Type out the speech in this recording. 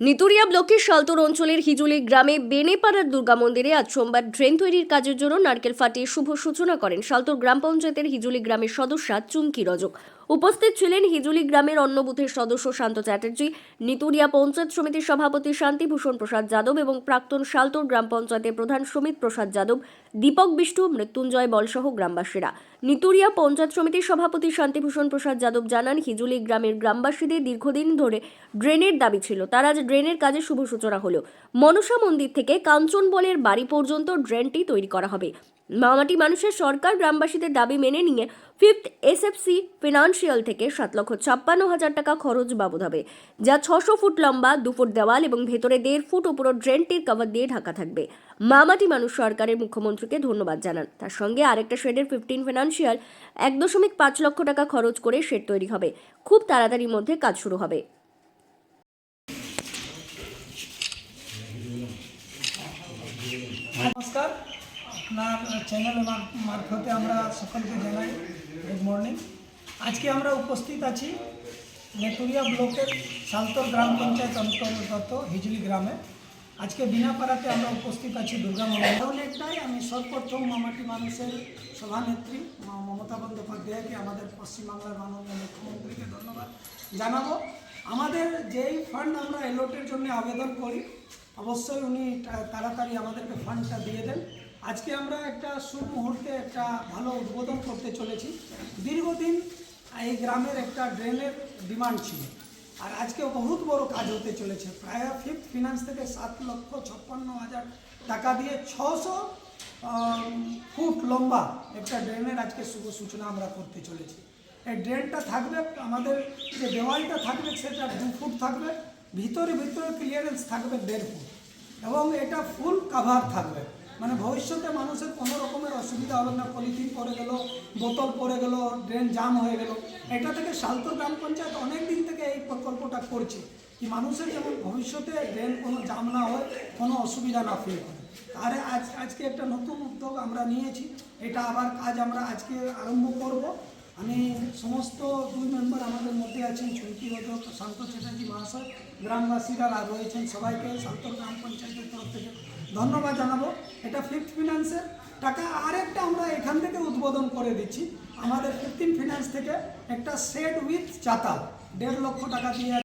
নিতুরিয়া ব্লকের শালতোর অঞ্চলের হিজুলি গ্রামে বেনেপাড়ার দুর্গা মন্দিরে আজ সোমবার ড্রেন তৈরির কাজের জন্য নারকেল ফাটিয়ে শুভ সূচনা করেন শালতোর গ্রাম পঞ্চায়েতের হিজুলি গ্রামের সদস্যা চুমকি রজক। উপস্থিত ছিলেন হিজুলি গ্রামের অন্য বুথের সদস্য শান্ত চ্যাটার্জি, নিতুরিয়া পঞ্চায়েত সমিতির সভাপতি শান্তিভূষণ প্রসাদ যাদব এবং প্রাক্তন শালতোর গ্রাম পঞ্চায়েতের প্রধান সুমিত প্রসাদ যাদব, দীপক বিষ্টু, মৃত্যুঞ্জয় বলসহ গ্রামবাসীরা। নিতুরিয়া পঞ্চায়েত সমিতির সভাপতি শান্তিভূষণ প্রসাদ যাদব জানান, হিজুলি গ্রামের গ্রামবাসীদের দীর্ঘদিন ধরে ড্রেনের দাবি ছিল। তার আজ ড্রেনের কাজে শুভ সূচনা হলো। মনসা মন্দির থেকে কাঞ্চন বলের বাড়ি পর্যন্ত ড্রেনটি তৈরি করা হবে। মামাটি মানুষের সরকার গ্রামবাসীদের দাবি মেনে নিয়ে ফিফথ এসএফসি ফিনান্সিয়াল থেকে সাত লক্ষ ছাপ্পান্ন হাজার টাকা খরচ বাবদ হবে, যা ছশো ফুট লম্বা, দু ফুট দেওয়াল এবং ভেতরে দেড় ফুট উপর ড্রেনটির কভার দিয়ে ঢাকা থাকবে। মামাটি মানুষ সরকারের মুখ্যমন্ত্রীকে ধন্যবাদ জানান। তার সঙ্গে আরেকটা শেডের ফিফটিন ফিনান্সিয়াল এক দশমিক পাঁচ লক্ষ টাকা খরচ করে শেড তৈরি হবে। খুব তাড়াতাড়ির মধ্যে কাজ শুরু হবে। নমস্কার। আপনার চ্যানেল মারফতে আমরা সকলকে জানাই গুড মর্নিং আজকে আমরা উপস্থিত আছি নেতুরিয়া ব্লকের সালতর গ্রাম পঞ্চায়েত অন্তর্গত হিজলি গ্রামে। আজকে বিনাপাড়াতে আমরা উপস্থিত আছি দুর্গা মন্দির একটাই আমি সর্বপ্রথম মামাটি মানুষের সভানেত্রী মমতা বন্দ্যোপাধ্যায়কে, আমাদের পশ্চিমবাংলার মাননীয় মুখ্যমন্ত্রীকে ধন্যবাদ জানাব। আমাদের যেই ফান্ড আমরা এলোটের জন্য আবেদন করি, অবশ্যই উনি তাড়াতাড়ি আমাদেরকে ফান্ডটা দিয়ে দেন। আজকে আমরা একটা শুভ মুহূর্তে একটা ভালো উদ্বোধন করতে চলেছি। দীর্ঘদিন এই গ্রামের একটা ড্রেনের ডিমান্ড ছিল। আর আজকে বহুত বড় কাজ হতে চলেছে। প্রায় ফিফথ ফিনান্স থেকে সাত লক্ষ ছাপ্পান্ন হাজার টাকা দিয়ে ছশো ফুট লম্বা একটা ড্রেনের আজকে শুভ সূচনা আমরা করতে চলেছি। এই ড্রেনটা থাকবে, আমাদের যে দেওয়ালটা থাকবে সেটা দু ফুট থাকবে, ভিতরে ভিতরে ক্লিয়ারেন্স থাকবে দেড় ফুট। এবং এটা ফুল কাভার থাকবে। মানে ভবিষ্যতে মানুষের কোনো রকমের অসুবিধা হবে না, পলিথিন পড়ে গেল, বোতল পড়ে গেল, ড্রেন জাম হয়ে গেল। এটা থেকে সালতোর গ্রাম পঞ্চায়েত অনেক দিন থেকে এই প্রকল্পটা করছে কি মানুষের যেমন ভবিষ্যতে ড্রেন কোনো জাম না হয়, কোনো অসুবিধা না ফিল আর আজ, আজকে একটা নতুন উদ্যোগ আমরা নিয়েছি, এটা আবার কাজ আমরা আজকে আরম্ভ করব। আমি সমস্ত দুই মেম্বার আমাদের মধ্যে আছেন চৈতি রজক শান্ত চ্যাটার্জি মহাশয়, গ্রামবাসীরা রয়েছেন সবাইকে শান্তর গ্রাম পঞ্চায়েতের তরফ থেকে। ধন্যবাদ জানাব। এটা ফিফথ ফিনান্সের টাকা আরেকটা আমরা এখান থেকে উদ্বোধন করে দিচ্ছি। আমাদের ফিফটিন ফিনান্স থেকে একটা সেট উইথ চাতাল দেড় লক্ষ টাকা দিয়ে